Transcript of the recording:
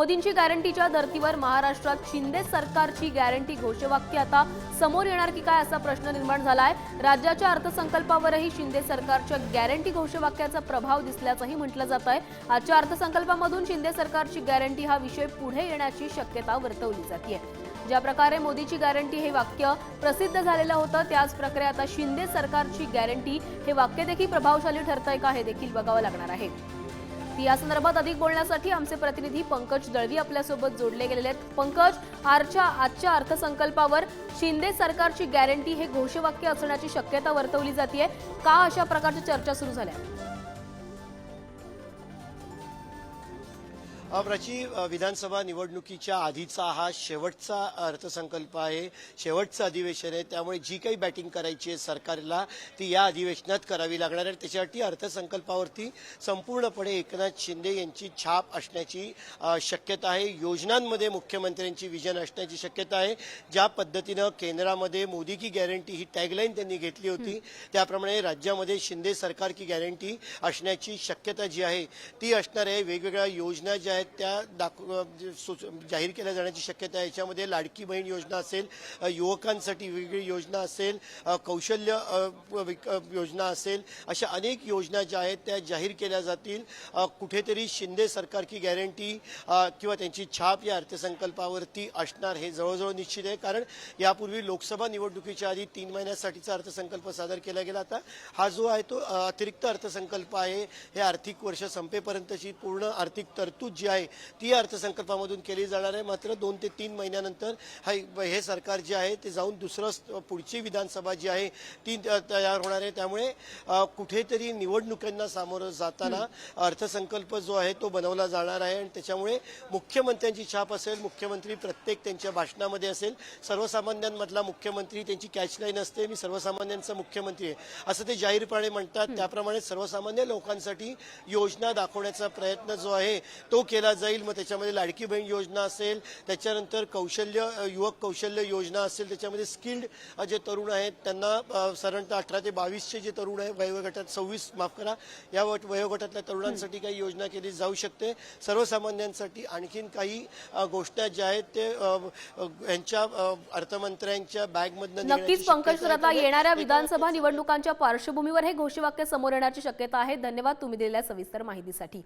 मोदींची गॅरंटीच्या धर्तीवर महाराष्ट्रात शिंदे सरकारची गॅरंटी घोषवाक्य आता समोर येणार की काय असा प्रश्न निर्माण झाला आहे राज्याच्या अर्थसंकल्पावरही शिंदे सरकारच्या गॅरंटी घोषवाक्याचा प्रभाव दिसल्याचंही म्हटलं जात आहे आजच्या अर्थसंकल्पामधून शिंदे सरकारची गॅरंटी हा विषय पुढे येण्याची शक्यता वर्तवली जाते ज्या प्रकारे मोदीची गॅरंटी हे वाक्य प्रसिद्ध झालेलं होतं त्याच प्रकारे आता शिंदे सरकारची गॅरंटी हे वाक्य देखील प्रभावशाली ठरतंय का हे देखील बघावं लागणार आहे. या संदर्भात अधिक बोलण्यासाठी आमचे प्रतिनिधी पंकज दळवी आपल्यासोबत जोडले गेलेले आहेत. पंकज आरच्या आजच्या अर्थसंकल्पावर शिंदे सरकारची गॅरंटी हे घोषवाक्य असण्याची शक्यता वर्तवली जाते का अशा प्रकारच्या चर्चा सुरू झाल्या? प्राची विधानसभा निवडणुकीच्या आधीचा हा शेवटचा अर्थसंकल्प आहे. शेवटचं अधिवेशन आहे. त्यामुळे जी काही बॅटिंग करायची आहे सरकारला ती या अधिवेशनात करावी लागणार आहे. त्याच्यासाठी अर्थसंकल्पावरती संपूर्णपणे एकनाथ शिंदे यांची छाप असण्याची शक्यता आहे. योजनांमध्ये मुख्यमंत्र्यांची विजन असण्याची शक्यता आहे. ज्या पद्धतीनं केंद्रामध्ये मोदी की गॅरंटी ही टॅगलाईन त्यांनी घेतली होती त्याप्रमाणे राज्यामध्ये शिंदे सरकार की गॅरंटी असण्याची शक्यता जी आहे ती असणार आहे वेगवेगळ्या योजना ज्या आहेत त्या दाखव म्हणजे जाहीर केल्या जाण्याची शक्यता आहे. याच्यामध्ये लाडकी बहीण योजना असेल युवकांसाठी वेगवेगळी योजना असेल कौशल्य योजना असेल अशा अनेक योजना ज्या आहेत त्या जाहीर केल्या जातील. कुठेतरी शिंदे सरकारची गॅरंटी किंवा त्यांची छाप या अर्थसंकल्पावरती असणार हे जवळजवळ निश्चित आहे. कारण यापूर्वी लोकसभा निवडणुकीच्या आधी तीन महिन्यासाठीचा अर्थसंकल्प सादर केला गेला आता हा जो आहे तो अतिरिक्त अर्थसंकल्प आहे. हे आर्थिक वर्ष संपेपर्यंतची पूर्ण आर्थिक तरतूद जी आहे. ती अर्थसंकल्पामधून केली जाणार आहे. मात्र दोन ते तीन महिन्यानंतर हा हे सरकार जे आहे ते जाऊन दुसरं पुढची विधानसभा जी आहे ती तयार होणार आहे. त्यामुळे कुठेतरी निवडणुकांना सामोरं जाताना अर्थसंकल्प जो आहे तो बनवला जाणार आहे. आणि त्याच्यामुळे मुख्यमंत्र्यांची छाप असेल मुख्यमंत्री प्रत्येक त्यांच्या भाषणामध्ये असेल सर्वसामान्यांमधला मुख्यमंत्री त्यांची कॅचलाईन असते. मी सर्वसामान्यांचा मुख्यमंत्री आहे. असं ते जाहीरपणे म्हणतात. त्याप्रमाणे सर्वसामान्य लोकांसाठी योजना दाखवण्याचा प्रयत्न जो आहे तो केला जाईल मग त्याच्यामध्ये लाडकी बहीण योजना असेल त्याच्यानंतर कौशल्य युवक कौशल्य योजना असेल त्याच्यामध्ये स्किल्ड जे तरुण आहेत त्यांना साधारणतः अठरा ते बावीसचे जे तरुण आहे वयोगटात सव्वीस माफ करा या वट- वयोगटातल्या तरुणांसाठी काही योजना केली जाऊ शकते. सर्वसामान्यांसाठी आणखीन काही गोष्टी ज्या आहेत ते यांच्या अर्थमंत्र्यांच्या बॅगमधनं नक्कीच पंकज आहे. आता येणाऱ्या विधानसभा निवडणुकांच्या पार्श्वभूमीवर हे घोषवाक्य समोर येण्याची शक्यता आहे. धन्यवाद तुम्ही दिलेल्या सविस्तर माहितीसाठी.